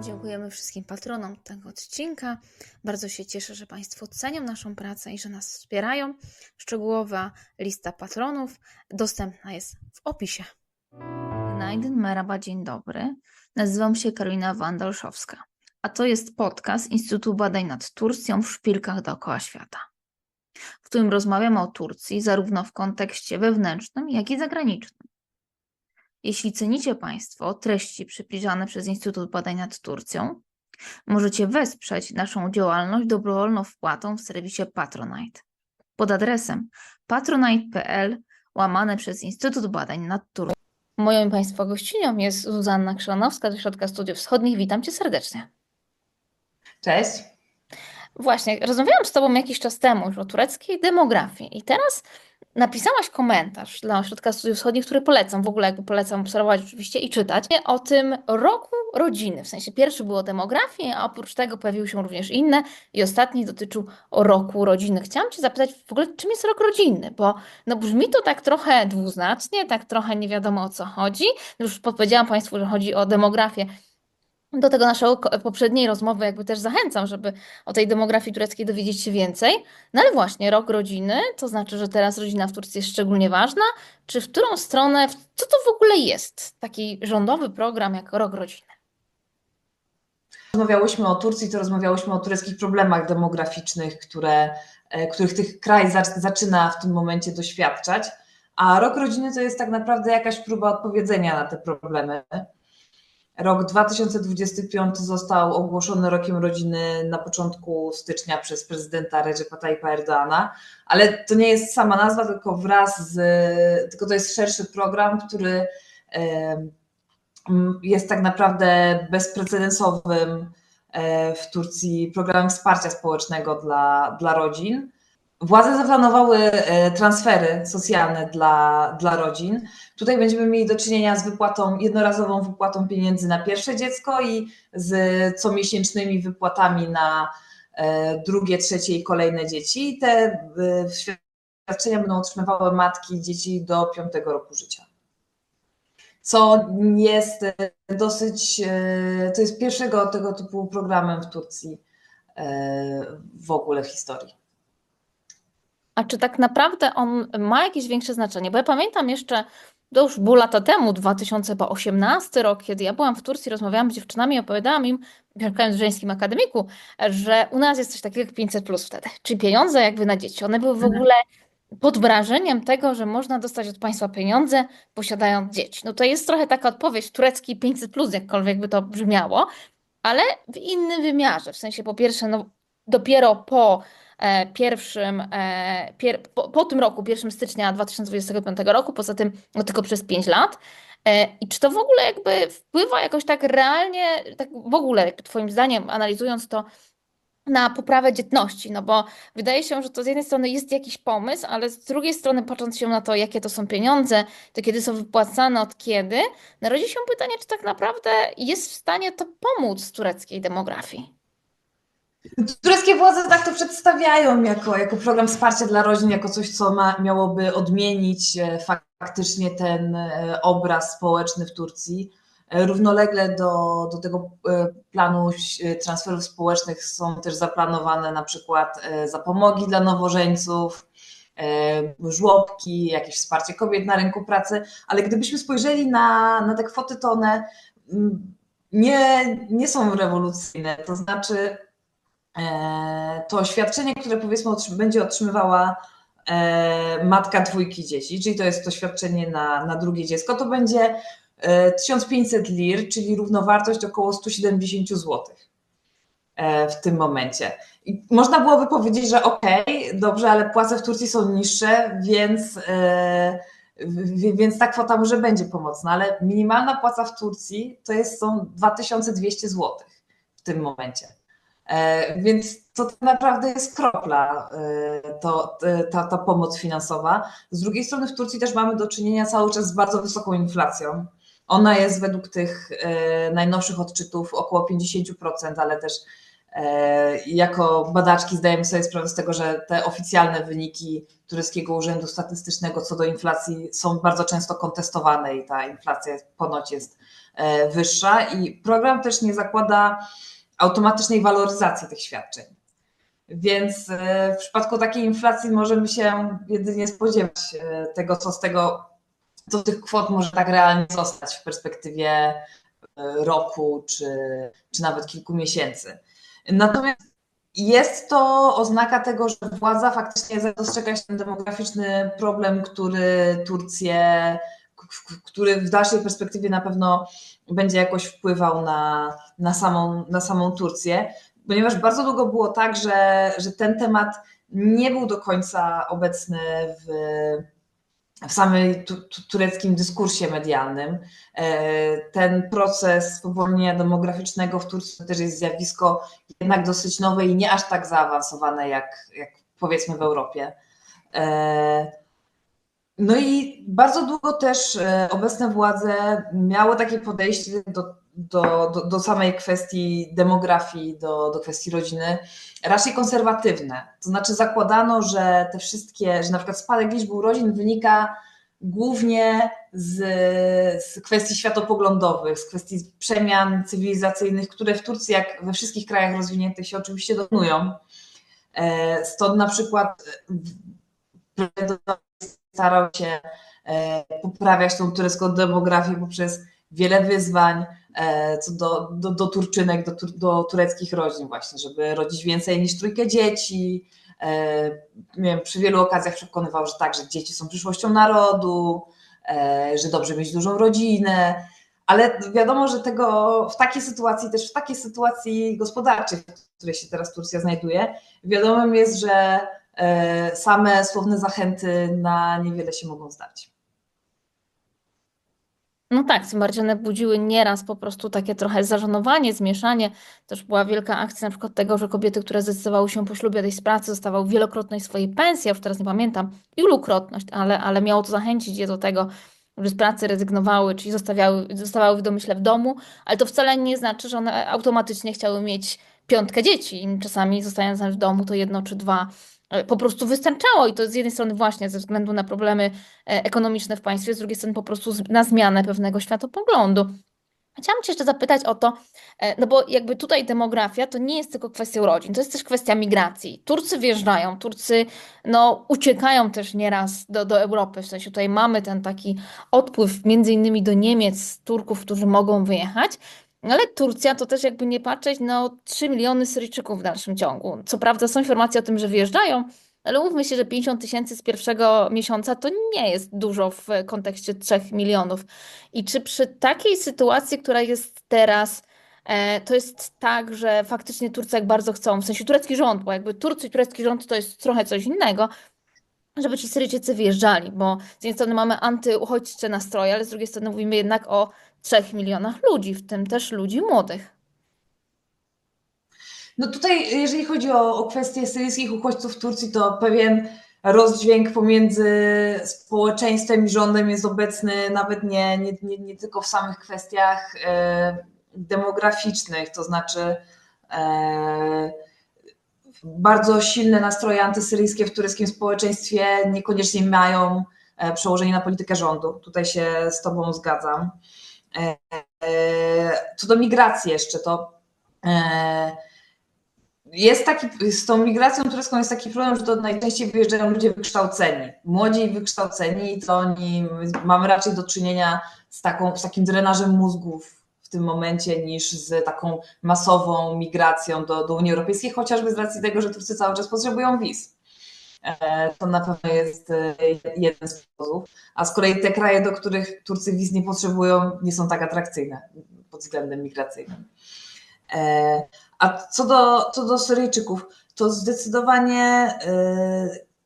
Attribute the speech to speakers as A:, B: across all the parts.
A: Dziękujemy wszystkim patronom tego odcinka. Bardzo się cieszę, że Państwo cenią naszą pracę i że nas wspierają. Szczegółowa lista patronów dostępna jest w opisie. Najden Meraba, dzień dobry. Nazywam się Karolina Wandalszowska, a to jest podcast Instytutu Badań nad Turcją w szpilkach dookoła świata, w którym rozmawiamy o Turcji zarówno w kontekście wewnętrznym, jak i zagranicznym. Jeśli cenicie Państwo treści przybliżane przez Instytut Badań nad Turcją, możecie wesprzeć naszą działalność dobrowolną wpłatą w serwisie Patronite pod adresem patronite.pl łamane przez Instytut Badań nad Turcją. Moją Państwa gościnią jest Zuzanna Krzanowska ze Środka Studiów Wschodnich. Witam Cię serdecznie. Cześć. Właśnie, rozmawiałam z Tobą jakiś czas temu już o tureckiej demografii i teraz napisałaś komentarz dla Ośrodka Studiów Wschodnich, który polecam, w ogóle jakby polecam obserwować oczywiście i czytać, o tym roku rodziny. W sensie pierwszy było demografii, a oprócz tego pojawiły się również inne i ostatni dotyczył roku rodziny. Chciałam Cię zapytać w ogóle, czym jest rok rodzinny, bo no brzmi to tak trochę dwuznacznie, tak trochę nie wiadomo o co chodzi. Już podpowiedziałam Państwu, że chodzi o demografię do tego naszej poprzedniej rozmowy jakby też zachęcam, żeby o tej demografii tureckiej dowiedzieć się więcej. No ale właśnie, rok rodziny, to znaczy, że teraz rodzina w Turcji jest szczególnie ważna. Czy w którą stronę, co to w ogóle jest taki rządowy program jak rok rodziny?
B: Rozmawiałyśmy o Turcji, to rozmawiałyśmy o tureckich problemach demograficznych, które, e, których tych kraj zaczyna w tym momencie doświadczać. A rok rodziny to jest tak naprawdę jakaś próba odpowiedzenia na te problemy. Rok 2025 został ogłoszony rokiem rodziny na początku stycznia przez prezydenta Recep Tayyipa Erdoana, ale to nie jest sama nazwa, tylko wraz z, tylko to jest szerszy program, który jest tak naprawdę bezprecedensowym e, w Turcji programem wsparcia społecznego dla, dla rodzin. Władze zaplanowały e, transfery socjalne dla, dla rodzin. Tutaj będziemy mieli do czynienia z wypłatą, jednorazową wypłatą pieniędzy na pierwsze dziecko i z comiesięcznymi wypłatami na e, drugie, trzecie i kolejne dzieci. te e, świadczenia będą otrzymywały matki dzieci do piątego roku życia. Co jest dosyć, to jest pierwszego tego typu programem w Turcji w ogóle w historii
A: a czy tak naprawdę on ma jakieś większe znaczenie? Bo ja pamiętam jeszcze, to już było lata temu, 2018 rok, kiedy ja byłam w Turcji, rozmawiałam z dziewczynami i opowiadałam im, mieszkając w żeńskim akademiku, że u nas jest coś takiego jak 500 plus wtedy, czyli pieniądze jakby na dzieci. One były w mhm. ogóle pod wrażeniem tego, że można dostać od państwa pieniądze posiadając dzieci. No to jest trochę taka odpowiedź turecki 500 plus, jakkolwiek by to brzmiało, ale w innym wymiarze. W sensie po pierwsze, no dopiero po E, pierwszym, e, pier, po, po, tym roku, 1 stycznia 2025 roku, poza tym no, tylko przez 5 lat. E, I czy to w ogóle jakby wpływa jakoś tak realnie, tak w ogóle, jakby Twoim zdaniem, analizując to, na poprawę dzietności, no bo wydaje się, że to z jednej strony jest jakiś pomysł, ale z drugiej strony patrząc się na to, jakie to są pieniądze, to kiedy są wypłacane, od kiedy, narodzi się pytanie, czy tak naprawdę jest w stanie to pomóc tureckiej demografii.
B: Tureckie władze tak to przedstawiają jako, jako program wsparcia dla rodzin, jako coś, co ma, miałoby odmienić e, faktycznie ten e, obraz społeczny w Turcji. E, równolegle do, do tego planu transferów społecznych są też zaplanowane na przykład zapomogi dla nowożeńców, żłobki, jakieś wsparcie kobiet na rynku pracy, ale gdybyśmy spojrzeli na, na te kwoty, to one mm, nie, nie są rewolucyjne. To znaczy, E, to świadczenie, które powiedzmy będzie otrzymywała e, matka dwójki dzieci, czyli to jest to świadczenie na, na drugie dziecko, to będzie 1500 e, lir, czyli równowartość około 170 zł w tym momencie. I można byłoby powiedzieć, że okej, okay, dobrze, ale płace w Turcji są niższe, więc, więc ta kwota może będzie pomocna, ale minimalna płaca w Turcji to jest, są 2200 zł w tym momencie. E, więc to tak naprawdę jest kropla, e, to, e, ta, ta pomoc finansowa. Z drugiej strony w Turcji też mamy do czynienia cały czas z bardzo wysoką inflacją. Ona jest według tych najnowszych odczytów około 50%, ale też jako badaczki zdajemy sobie sprawę z tego, że te oficjalne wyniki tureckiego Urzędu Statystycznego co do inflacji są bardzo często kontestowane i ta inflacja ponoć jest wyższa. I program też nie zakłada automatycznej waloryzacji tych świadczeń. Więc e, w przypadku takiej inflacji możemy się jedynie spodziewać e, tego, co z tego, co tych kwot może tak realnie zostać w perspektywie e, roku czy, czy nawet kilku miesięcy. Natomiast jest to oznaka tego, że władza faktycznie dostrzega się ten demograficzny problem, który Turcję który w dalszej perspektywie na pewno będzie jakoś wpływał na, na, samą, na samą Turcję, ponieważ bardzo długo było tak, że, że ten temat nie był do końca obecny w, w samym tureckim dyskursie medialnym. E, ten proces spowolnienia demograficznego w Turcji to też jest zjawisko jednak dosyć nowe i nie aż tak zaawansowane jak, jak powiedzmy w Europie. E, no i bardzo długo też e, obecne władze miały takie podejście do, do, do, do samej kwestii demografii, do, do kwestii rodziny, raczej konserwatywne. To znaczy zakładano, że te wszystkie, że na przykład spadek liczby urodzin wynika głównie z, z, kwestii światopoglądowych, z kwestii przemian cywilizacyjnych, które w Turcji, jak we wszystkich krajach rozwiniętych, się oczywiście dokonują. E, stąd na przykład starał się e, poprawiać tą turecką demografię poprzez wiele wyzwań e, co do, do, do turczynek, do, do tureckich rodzin właśnie, żeby rodzić więcej niż trójkę dzieci. E, nie wiem, przy wielu okazjach przekonywał, że tak, że dzieci są przyszłością narodu, że dobrze mieć dużą rodzinę, ale wiadomo, że tego w takiej sytuacji, też w takiej sytuacji gospodarczej, w której się teraz Turcja znajduje, wiadomym jest, że E, same słowne zachęty na niewiele się mogą zdać.
A: No tak, tym bardziej one budziły nieraz po prostu takie trochę zażenowanie, zmieszanie. Też była wielka akcja na przykład tego, że kobiety, które zdecydowały się po ślubie pracy, zostawały wielokrotność swojej pensji, ja już teraz nie pamiętam, ilukrotność, ale, ale miało to zachęcić je do tego, że z pracy rezygnowały, czyli zostawiały, zostawały w domyśle w domu, ale to wcale nie znaczy, że one automatycznie chciały mieć piątkę dzieci. Czasami zostając w domu to jedno czy dwa E, po prostu wystarczało i to z jednej strony właśnie ze względu na problemy e, ekonomiczne w państwie, z drugiej strony po prostu na zmianę pewnego światopoglądu. Chciałam Cię jeszcze zapytać o to, e, no bo jakby tutaj demografia to nie jest tylko kwestia urodzin, to jest też kwestia migracji. Turcy wjeżdżają, Turcy no, uciekają też nieraz do, do Europy, w sensie tutaj mamy ten taki odpływ między innymi do Niemiec, Turków, którzy mogą wyjechać. No ale Turcja to też jakby nie patrzeć, no 3 miliony Syryjczyków w dalszym ciągu. Co prawda są informacje o tym, że wyjeżdżają, ale mówmy się, że 50 tysięcy z pierwszego miesiąca to nie jest dużo w kontekście 3 milionów. I czy przy takiej sytuacji, która jest teraz, e, to jest tak, że faktycznie Turcy jak bardzo chcą, w sensie turecki rząd, bo jakby Turcy i turecki rząd to jest trochę coś innego, żeby ci Syryjczycy wyjeżdżali, bo z jednej strony mamy antyuchodźcze nastroje, ale z drugiej strony mówimy jednak o 3 milionach ludzi, w tym też ludzi młodych.
B: No tutaj, jeżeli chodzi o, o kwestię syryjskich uchodźców w Turcji, to pewien rozdźwięk pomiędzy społeczeństwem i rządem jest obecny nawet nie, nie, nie, nie tylko w samych kwestiach e, demograficznych, to znaczy e, bardzo silne nastroje antysyryjskie w tureckim społeczeństwie niekoniecznie mają e, przełożenie na politykę rządu. Tutaj się z Tobą zgadzam. E, e, co do migracji jeszcze, to jest taki, z tą migracją turecką jest taki problem, że to najczęściej wyjeżdżają ludzie wykształceni, młodzi wykształceni, to oni, mamy raczej do czynienia z, taką, z takim drenażem mózgów w tym momencie niż z taką masową migracją do, do Unii Europejskiej, chociażby z racji tego, że Turcy cały czas potrzebują wiz. E, to na pewno jest e, jeden sposób. A z kolei te kraje, do których Turcy wiz nie potrzebują, nie są tak atrakcyjne pod względem migracyjnym. E, a co do, co do Syryjczyków, to zdecydowanie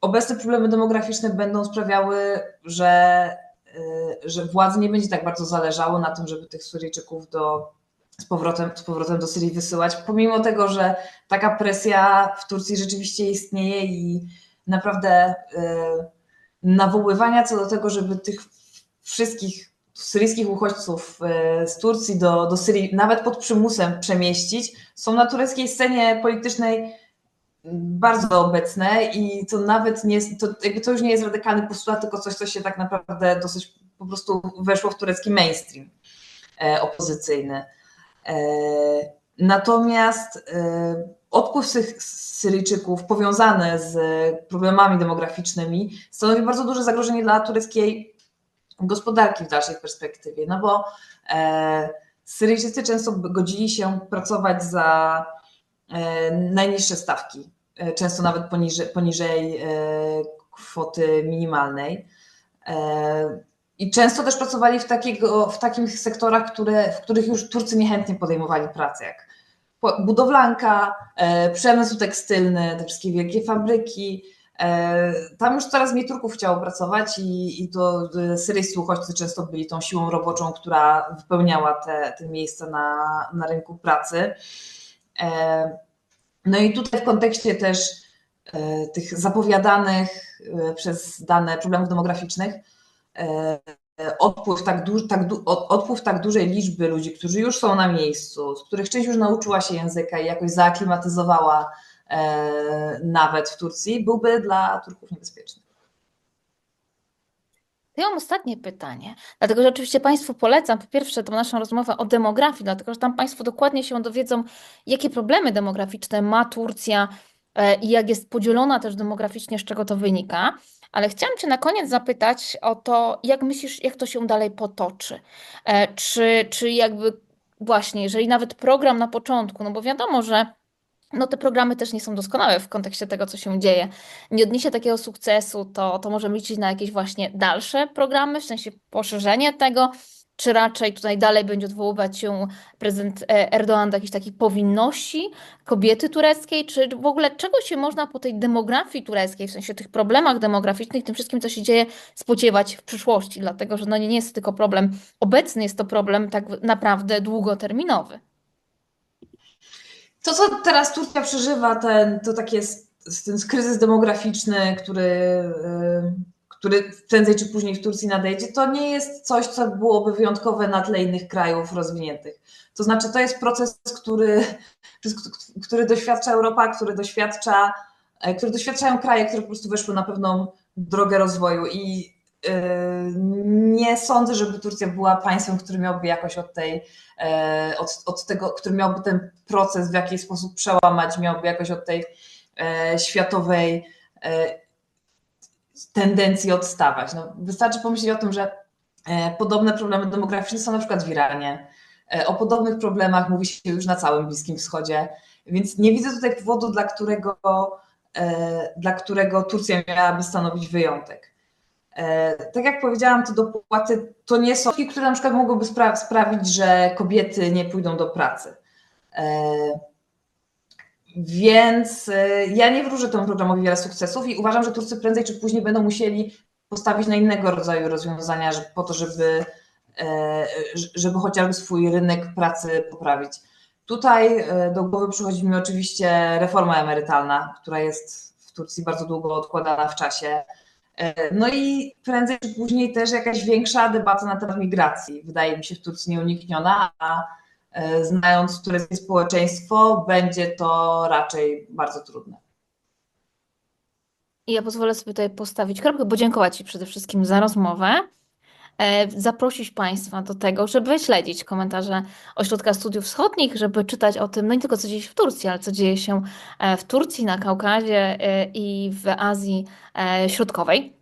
B: obecne problemy demograficzne będą sprawiały, że Y, że władzy nie będzie tak bardzo zależało na tym, żeby tych Syryjczyków do, z, powrotem, z powrotem do Syrii wysyłać, pomimo tego, że taka presja w Turcji rzeczywiście istnieje i naprawdę y, nawoływania co do tego, żeby tych wszystkich syryjskich uchodźców y, z Turcji do, do Syrii, nawet pod przymusem przemieścić, są na tureckiej scenie politycznej bardzo obecne i to nawet nie jest, to, jakby to już nie jest radykalny postulat, tylko coś, co się tak naprawdę dosyć po prostu weszło w turecki mainstream e, opozycyjny. E, natomiast e, odpływ tych Syryjczyków powiązany z problemami demograficznymi stanowi bardzo duże zagrożenie dla tureckiej gospodarki w dalszej perspektywie, no bo Syryjczycy często godzili się pracować za najniższe stawki E, często nawet poniżej, poniżej e, kwoty minimalnej. E, I często też pracowali w, takiego, w takich sektorach, które, w których już Turcy niechętnie podejmowali pracę, jak budowlanka, przemysł tekstylny, te wszystkie wielkie fabryki. Tam już coraz mniej Turków chciało pracować i, i to syryjscy uchodźcy często byli tą siłą roboczą, która wypełniała te, te miejsca na, na rynku pracy. No i tutaj w kontekście też e, tych zapowiadanych e, przez dane problemów demograficznych e, odpływ tak, duży, tak odpływ tak dużej liczby ludzi, którzy już są na miejscu, z których część już nauczyła się języka i jakoś zaaklimatyzowała nawet w Turcji, byłby dla Turków niebezpieczny.
A: To ja mam ostatnie pytanie, dlatego że oczywiście Państwu polecam po pierwsze tą naszą rozmowę o demografii, dlatego że tam Państwo dokładnie się dowiedzą, jakie problemy demograficzne ma Turcja e, i jak jest podzielona też demograficznie, z czego to wynika. Ale chciałam Cię na koniec zapytać o to, jak myślisz, jak to się dalej potoczy? E, czy, czy jakby właśnie, jeżeli nawet program na początku, no bo wiadomo, że no te programy też nie są doskonałe w kontekście tego, co się dzieje. Nie odniesie takiego sukcesu, to, to możemy liczyć na jakieś właśnie dalsze programy, w sensie poszerzenie tego, czy raczej tutaj dalej będzie odwoływać się prezydent e, Erdoğan do jakiejś takiej powinności kobiety tureckiej, czy w ogóle czego się można po tej demografii tureckiej, w sensie tych problemach demograficznych, tym wszystkim, co się dzieje, spodziewać w przyszłości, dlatego że no nie jest to tylko problem obecny, jest to problem tak naprawdę długoterminowy
B: to, co teraz Turcja przeżywa, ten, to taki jest ten kryzys demograficzny, który, y, który prędzej czy później w Turcji nadejdzie, to nie jest coś, co byłoby wyjątkowe na tle innych krajów rozwiniętych. To znaczy, to jest proces, który, który doświadcza Europa, który doświadcza, e, który doświadczają kraje, które po prostu weszły na pewną drogę rozwoju. I Yy, nie sądzę, żeby Turcja była państwem, który miałby jakoś od tej, yy, od, od tego, który miałby ten proces w jakiś sposób przełamać, miałby jakoś od tej yy, światowej tendencji odstawać. No, wystarczy pomyśleć o tym, że podobne problemy demograficzne są na przykład w Iranie. O podobnych problemach mówi się już na całym Bliskim Wschodzie, więc nie widzę tutaj powodu, dla którego, dla którego Turcja miałaby stanowić wyjątek. E, tak jak powiedziałam, te dopłaty to nie są takie, które na przykład mogłyby spra sprawić, że kobiety nie pójdą do pracy. E, więc e, ja nie wróżę temu programowi wiele sukcesów i uważam, że Turcy prędzej czy później będą musieli postawić na innego rodzaju rozwiązania, po to, żeby, żeby chociażby swój rynek pracy poprawić. Tutaj do głowy przychodzi mi oczywiście reforma emerytalna, która jest w Turcji bardzo długo odkładana w czasie. No i prędzej czy później też jakaś większa debata na temat migracji, wydaje mi się, w Turcji nieunikniona, a e, znając tureckie społeczeństwo, będzie to raczej bardzo trudne.
A: I ja pozwolę sobie tutaj postawić kropkę, bo dziękować Ci przede wszystkim za rozmowę. E, zaprosić Państwa do tego, żeby śledzić komentarze Ośrodka Studiów Wschodnich, żeby czytać o tym, no nie tylko co dzieje się w Turcji, ale co dzieje się e, w Turcji, na Kaukazie e, i w Azji Środkowej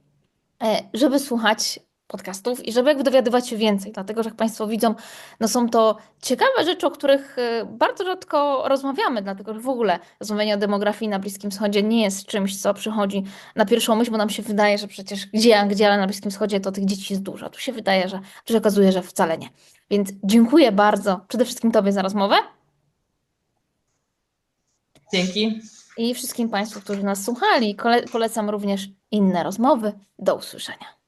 A: żeby słuchać podcastów i żeby jakby dowiadywać się więcej, dlatego że jak Państwo widzą, no są to ciekawe rzeczy, o których y, bardzo rzadko rozmawiamy, dlatego że w ogóle rozmawianie o demografii na Bliskim Wschodzie nie jest czymś, co przychodzi na pierwszą myśl, bo nam się wydaje, że przecież gdzie, a gdzie, ale na Bliskim Wschodzie to tych dzieci jest dużo. Tu się wydaje, że tu się okazuje, że wcale nie. Więc dziękuję bardzo przede wszystkim Tobie za rozmowę. Dzięki. I wszystkim Państwu, którzy nas słuchali, polecam również inne rozmowy. Do usłyszenia.